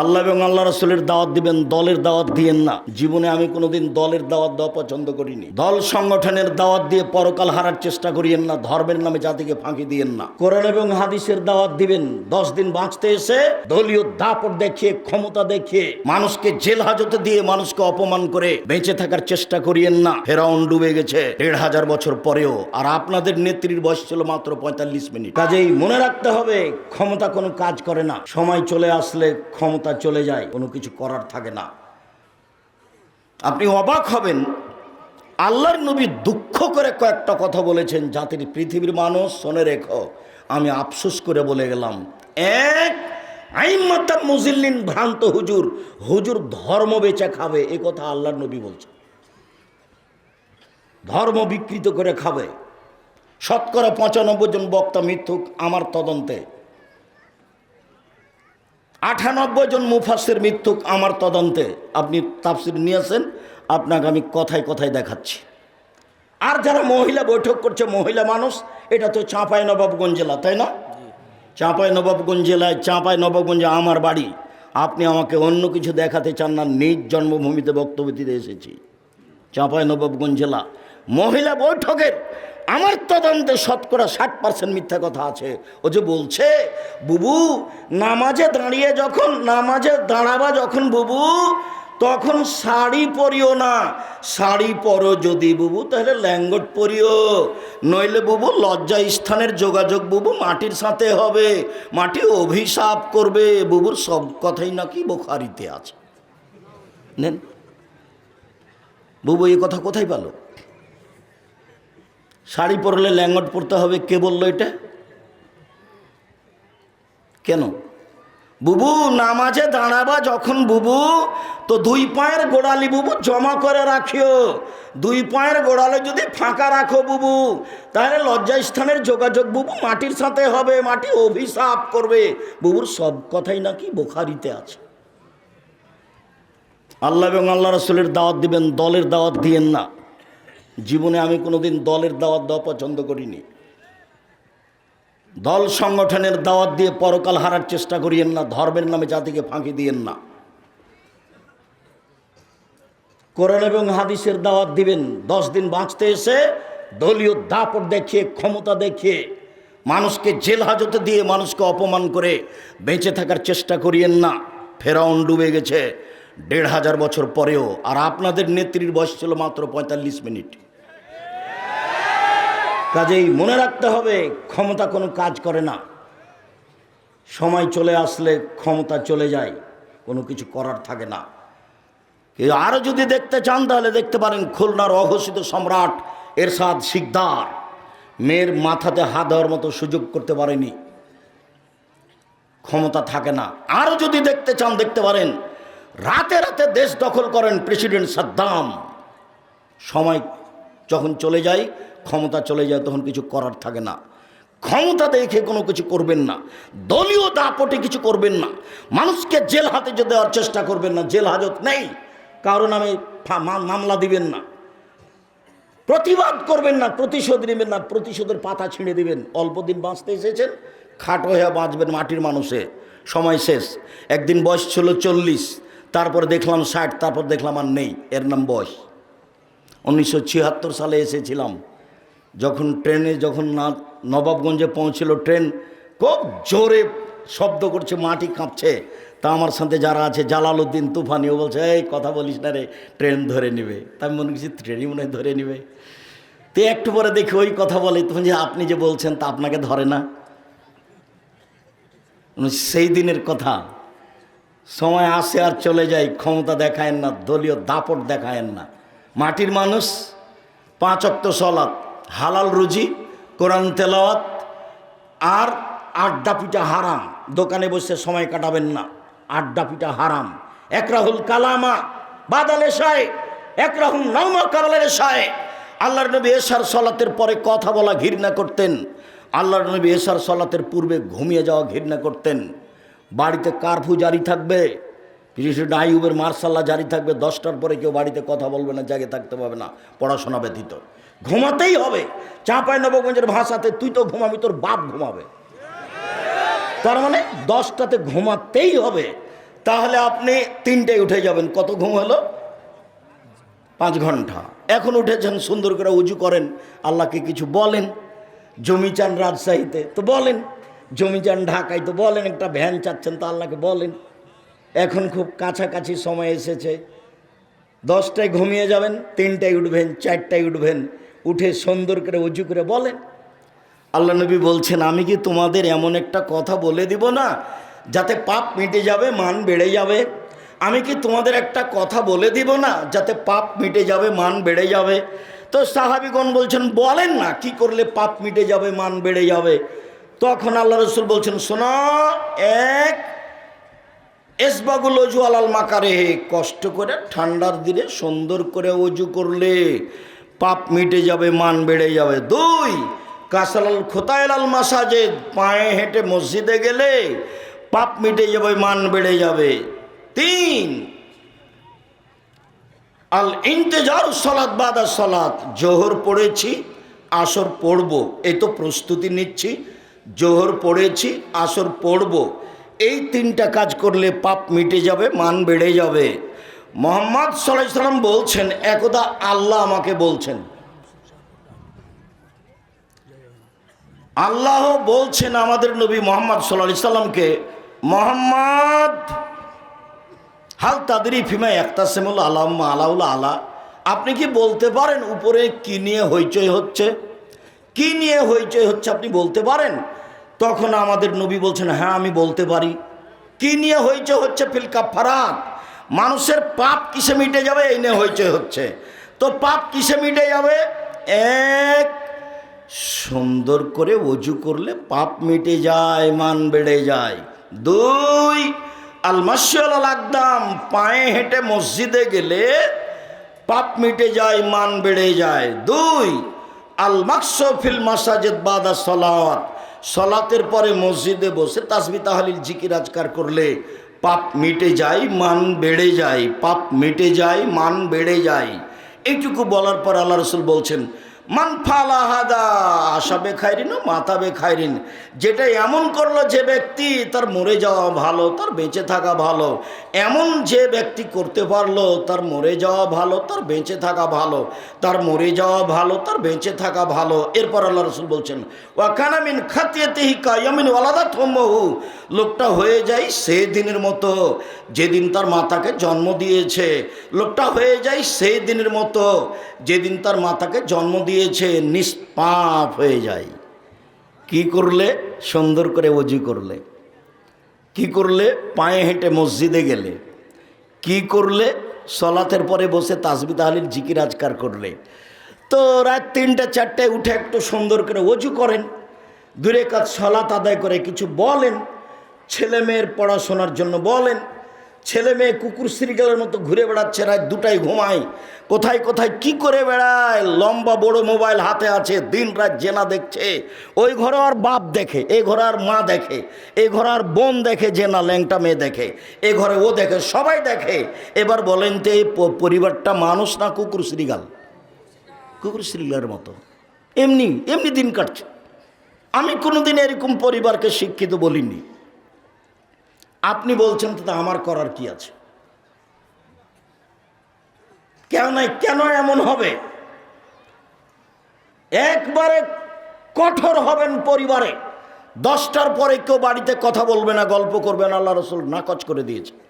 আল্লাহ এবং আল্লাহ রসুলের দাওয়াত দিবেন, দলের দাওয়াত দিয়েন না। জীবনে আমি কোনোদিন দলের দাওয়াত দেওয়া পছন্দ করিনি। দল সংগঠনের দাওয়াত দিয়ে পরকাল হারার চেষ্টা করিয়েন না, ধর্মের নামে জাতিকে ফাঁকি দিয়েন না। কোরআন এবং হাদিসের দাওয়াত দিবেন, দশ দিন বাঁচতে এসে দলীয় দাপট দেখিয়ে, ক্ষমতা দেখিয়ে, মানুষকে জেল হাজতে দিয়ে মানুষকে অপমান করে বেঁচে থাকার চেষ্টা করিয়েন না। ফেরাউন ডুবে গেছে দেড় হাজার বছর পরেও, আর আপনাদের নেত্রীর বয়স ছিল মাত্র পঁয়তাল্লিশ মিনিট। কাজেই মনে রাখতে হবে, ক্ষমতা কোনো কাজ করে না। সময় চলে আসলে ক্ষমতা চলে যায়, কোনো কিছু করার থাকে না। আপনি অবাক হবেন, আল্লাহর নবী দুঃখ করে কয়েকটা কথা বলেছেন, জাতির পৃথিবীর মানুষ, শোনে রেখো, আমি আফসোস করে বলে গেলাম। এক আইমাতা মুজিল্লিন, ভ্রান্ত হুজুর হুজুর ধর্ম বেচে খাবে, এ কথা আল্লাহর নবী বলছে ধর্ম বিকৃত করে খাবে। শতকরা পঁচানব্বই জন বক্তা মিথ্যুক আমার তদন্তে। আটানব্বই জন মুফাসের মৃত্যুক আমার তদন্তে আপনি তাফসির নিয়েছেন, আপনাকে আমি কথায় কথায় দেখাচ্ছি। আর যারা মহিলা বৈঠক করছে, মহিলা মানুষ, এটা তো চাঁপাই নবাবগঞ্জ জেলা, তাই না? চাঁপাই নবাবগঞ্জ জেলায় চাঁপাই নবাবগঞ্জে আমার বাড়ি। আপনি আমাকে অন্য কিছু দেখাতে চান না, নিজ জন্মভূমিতে বক্তব্য দিতে এসেছি। চাঁপাই নবাবগঞ্জ জেলা। মহিলা বৈঠকের আমার তদন্তে শতকরা ষাট পার্সেন্ট মিথ্যা কথা আছে। ও যে বলছে, বুবু, নামাজে দাঁড়িয়ে যখন, নামাজে দাঁড়াবা যখন বুবু, তখন শাড়ি পরিও না। শাড়ি পরো যদি বুবু, তাহলে ল্যাঙ্গট পরিও। নইলে বুবু লজ্জা স্থানের যোগাযোগ বুবু মাটির সাথে হবে। মাটি অভিশাপ করবে। বুবুর সব কথাই নাকি বোখারিতে আছে। নেন। বুবু এ কথা কোথায় পেল? শাড়ি পরলে ল্যাঙ্গট পরতে হবে, কে বলল এটা? কেন? বুবু, নামাজে দাঁড়াবা যখন বুবু, তো দুই পায়ের গোড়ালি বুবু জমা করে রাখিও। দুই পায়ের গোড়ালে যদি ফাঁকা রাখো বুবু, তাহলে লজ্জাস্থানের যোগাযোগ বুবু মাটির সাথে হবে, মাটি অভিশাপ করবে। বুবুর সব কথাই নাকি বোখারিতে আছে। আল্লাহ এবং আল্লাহ রসুলের দাওয়াত দিবেন, দলের দাওয়াত দিয়েন না। জীবনে আমি কোনোদিন দলের দাওয়াত দেওয়া পছন্দ করিনি। দল সংগঠনের দাওয়াত দিয়ে পরকাল হারার চেষ্টা করিয়েন না, ধর্মের নামে জাতিকে ফাঁকি দিয়েন না। কোরআন এবং হাদিসের দাওয়াত দিবেন, দশ দিন বাঁচতে এসে দলীয় দাপট দেখিয়ে, ক্ষমতা দেখিয়ে, মানুষকে জেল হাজতে দিয়ে মানুষকে অপমান করে বেঁচে থাকার চেষ্টা করিয়েন না। ফেরাউন ডুবে গেছে দেড় হাজার বছর পরেও, আর আপনাদের নেত্রীর বয়স ছিল মাত্র পঁয়তাল্লিশ মিনিট। কাজেই মনে রাখতে হবে, ক্ষমতা কোনো কাজ করে না। সময় চলে আসলে ক্ষমতা চলে যায়, কোনো কিছু করার থাকে না। আরও যদি দেখতে চান, তাহলে দেখতে পারেন খুলনার অঘোষিত সম্রাট এরশাদ শিকদার। মেয়ের মাথাতে হাত দেওয়ার মতো সুযোগ করতে পারেনি। ক্ষমতা থাকে না। আরও যদি দেখতে চান, দেখতে পারেন রাতে রাতে দেশ দখল করেন প্রেসিডেন্ট সাদ্দাম। সময় যখন চলে যায়, ক্ষমতা চলে যায়, তখন কিছু করার থাকে না। ক্ষমতা দেখে কোনো কিছু করবেন না। দলীয় দাপটে কিছু করবেন না। মানুষকে জেল হাতে যে দেওয়ার চেষ্টা করবেন না, জেল হাজত নেই। কারও নামে মামলা দিবেন না। প্রতিবাদ করবেন না, প্রতিশোধ নেবেন না, প্রতিশোধের পাতা ছিঁড়ে দিবেন। অল্প দিন বাঁচতে এসেছেন, খাটো হয়ে বাঁচবেন মাটির মানুষে। সময় শেষ। একদিন বয়স ছিল চল্লিশ। তারপর দেখলাম ষাট, তারপর দেখলাম আর নেই, এর নাম বয়স। উনিশশো ছিয়াত্তর সালে এসেছিলাম। যখন ট্রেনে যখন না, নবাবগঞ্জে পৌঁছিল ট্রেন, খুব জোরে শব্দ করছে, মাটি কাঁপছে। তা আমার সাথে যারা আছে, জালালউদ্দিন তুফানি, ও বলছে, এই, কথা বলিস না রে, ট্রেন ধরে নেবে। তাই আমি মনে করছি, ট্রেনই মনে ধরে নেবে। তো একটু পরে দেখি ওই কথা বলে তখন যে আপনি যে বলছেন, তা আপনাকে ধরে না? সেই দিনের কথা। সময় আসে আর চলে যায়, ক্ষমতা দেখায়েন না, দলীয় দাপট দেখায়েন না। মাটির মানুষ, পাঁচ অক্ত সলাৎ, হালাল রুজি, কোরআন তেলাওয়াত আর আড্ডা পিঠা হারাম। দোকানে বসে সময় কাটাবেন না, আড্ডা পিঠা হারাম। একরাহুল কালামা বাদালে সায় একরাহুল নৌমা কাবালের সায় আল্লাহর নবী এশার সলাতের পরে কথা বলা ঘৃণা করতেন। আল্লাহর নবী এশার সলাতের পূর্বে ঘুমিয়ে যাওয়া ঘৃণা করতেন। বাড়িতে কারফিউ জারি থাকবে প্রেসিডেন্ট আইয়ুবের মার্শাল্লাহ জারি থাকবে, দশটার পরে কেউ বাড়িতে কথা বলবে না, জাগে থাকতে পারবে না, পড়াশোনা ব্যতীত। ঘুমাতেই হবে চাঁপাই নবগঞ্জের ভাষাতে, তুই তো ঘুমাবি, তোর বাপ ঘুমাবে। তার মানে দশটাতে ঘুমাতেই হবে। তাহলে আপনি তিনটায় উঠে যাবেন, কত ঘুম হলো? পাঁচ ঘণ্টা। এখন উঠেছেন, সুন্দর করে উজু করেন, আল্লাহকে কিছু বলেন, জমি চান রাজশাহীতে, তো বলেন। জমি চান ঢাকায় তো বলেন, একটা ভ্যান চাচ্ছেন তো আল্লাহকে বলেন। এখন খুব কাছাকাছি সময় এসেছে। দশটায় ঘুমিয়ে যাবেন, তিনটায় উঠবেন, চারটায় উঠবেন, উঠে সুন্দর করে উঁচু করে বলেন। আল্লাহ নবী বলছেন, আমি কি তোমাদের এমন একটা কথা বলে দিব না, যাতে পাপ মিটে যাবে, মান বেড়ে যাবে? আমি কি তোমাদের একটা কথা বলে দিব না, যাতে পাপ মিটে যাবে, মান বেড়ে যাবে? তো সাহাবিগণ বলছেন, বলেন না, কি করলে পাপ মিটে যাবে, মান বেড়ে যাবে? তখন আল্লাহ রসুল বলছেন, শোনো, এক এসবাগুল অজু মাকারে কষ্ট করে ঠান্ডার দিনে সুন্দর করে অজু করলে পাপ মিটে যাবে, মান বেড়ে যাবে। দুই, কাসালাল খোতায়লাল মাসাজে পায়ে হেঁটে মসজিদে গেলে পাপ মিটে যাবে, মান বেড়ে যাবে। তিন, আল ইন্তেজার সলাদ বাদা সলাদ জোহর পড়েছি, আসর পড়ব এই তো প্রস্তুতি নিচ্ছি। জোহর পড়েছি, আসর পড়ব। এই তিনটা কাজ করলে পাপ মিটে যাবে, মান বেড়ে যাবে। মোহাম্মদ সাল্লাহ সাল্লাম বলছেন, একদা আল্লাহ আমাকে বলছেন। আল্লাহ বলছেন আমাদের নবী মোহাম্মদ সাল্লাহ সাল্লামকে, মোহাম্মদ, হাল তাদেরই ফিমা একতাসেমুল আলাম আলাউল আলা। আপনি কি বলতে পারেন উপরে কি নিয়ে হইচই হচ্ছে? কি নিয়ে হইচই হচ্ছে আপনি বলতে পারেন? তখন আমাদের নবী বলছেন হ্যাঁ আমি বলতে পারি। কি নিয়ে হইচই হচ্ছে ফিলকা কাফারাত মানুষের পাপ কিসে মিটে যাবে? এই নিয়ে হইচই হচ্ছে। তো পাপ কিসে মিটে যাবে? এক, সুন্দর করে অজু করলে পাপ মিটে যায়, মান বেড়ে যায়। দুই আলমাসিয়াল একদম পায়ে হেঁটে মসজিদে গেলে পাপ মিটে যায়, মান বেড়ে যায়। দুই আল মাকসফিল মাসাজেদ বাদা সলাওয়াত। সলাতের পরে মসজিদে বসে তাসবি তাহালিল জিকির আজকার করলে পাপ মিটে যায়, মান বেড়ে যায়, পাপ মিটে যায়, মান বেড়ে যায়। এইটুকু বলার পর আল্লাহ রসুল বলছেন মান আশা বেখাইরিন ও মাথা বেখাইরিন। যেটা এমন করল যে ব্যক্তি তার মরে যাওয়া ভালো, তার বেঁচে থাকা ভালো। এমন যে ব্যক্তি করতে পারল তার মরে যাওয়া ভালো, তার বেঁচে থাকা ভালো। তার মরে যাওয়া ভালো, তার বেঁচে থাকা ভালো। এরপর আল্লাহ রসুল বলছেন ওয়াকানামিন খাতিয়াতেহি কায়ামিন ওয়ালাদা থম্বহু লোকটা হয়ে যায় সেই দিনের মতো, যেদিন তার মাতাকে জন্ম দিয়েছে। লোকটা হয়ে যায় সেই দিনের মতো, যেদিন তার মাতাকে জন্ম দিয়েছে, নিষ্পাপ হয়ে যায়। কি করলে? সুন্দর করে অজু করলে। কি করলে? পায়ে হেঁটে মসজিদে গেলে। কি করলে? সলাতের পরে বসে তাসবি তাহলিল, জিকির, আজকার করলে। তো রাত তিনটে, চারটায় উঠে একটু সুন্দর করে অজু করেন। দূরে কাজ সলাত আদায় করে কিছু বলেন। ছেলে মেয়ের পড়াশোনার জন্য বলেন। ছেলে মেয়ে কুকুর শ্রীগালের মতো ঘুরে বেড়াচ্ছে, রাত দুটাই ঘুমায়। কোথায় কোথায়, কি করে বেড়ায়? লম্বা বড় মোবাইল হাতে আছে, দিন রাত জেনা দেখছে। ওই ঘরে আর বাপ দেখে, এ ঘরে আর মা দেখে, এ ঘরে আর বোন দেখে, জেনা ল্যাংটা মেয়ে দেখে, এ ঘরে ও দেখে, সবাই দেখে। এবার বলেন তো, এই পরিবারটা মানুষ না কুকুর শ্রীগাল? কুকুর শ্রীগালের মতো। এমনি এমনি দিন কাটছে। আমি কোনোদিন এরকম পরিবারকে শিক্ষিত বলিনি। আপনি বলছেন তো আমার করার কি আছে? কেন নাই? কেন এমন হবে? একবারে কঠোর হবেন পরিবারে। দশটার পরে কেউ বাড়িতে কথা বলবে না, গল্প করবে না, আল্লাহ রসুল নাকচ করে দিয়েছে।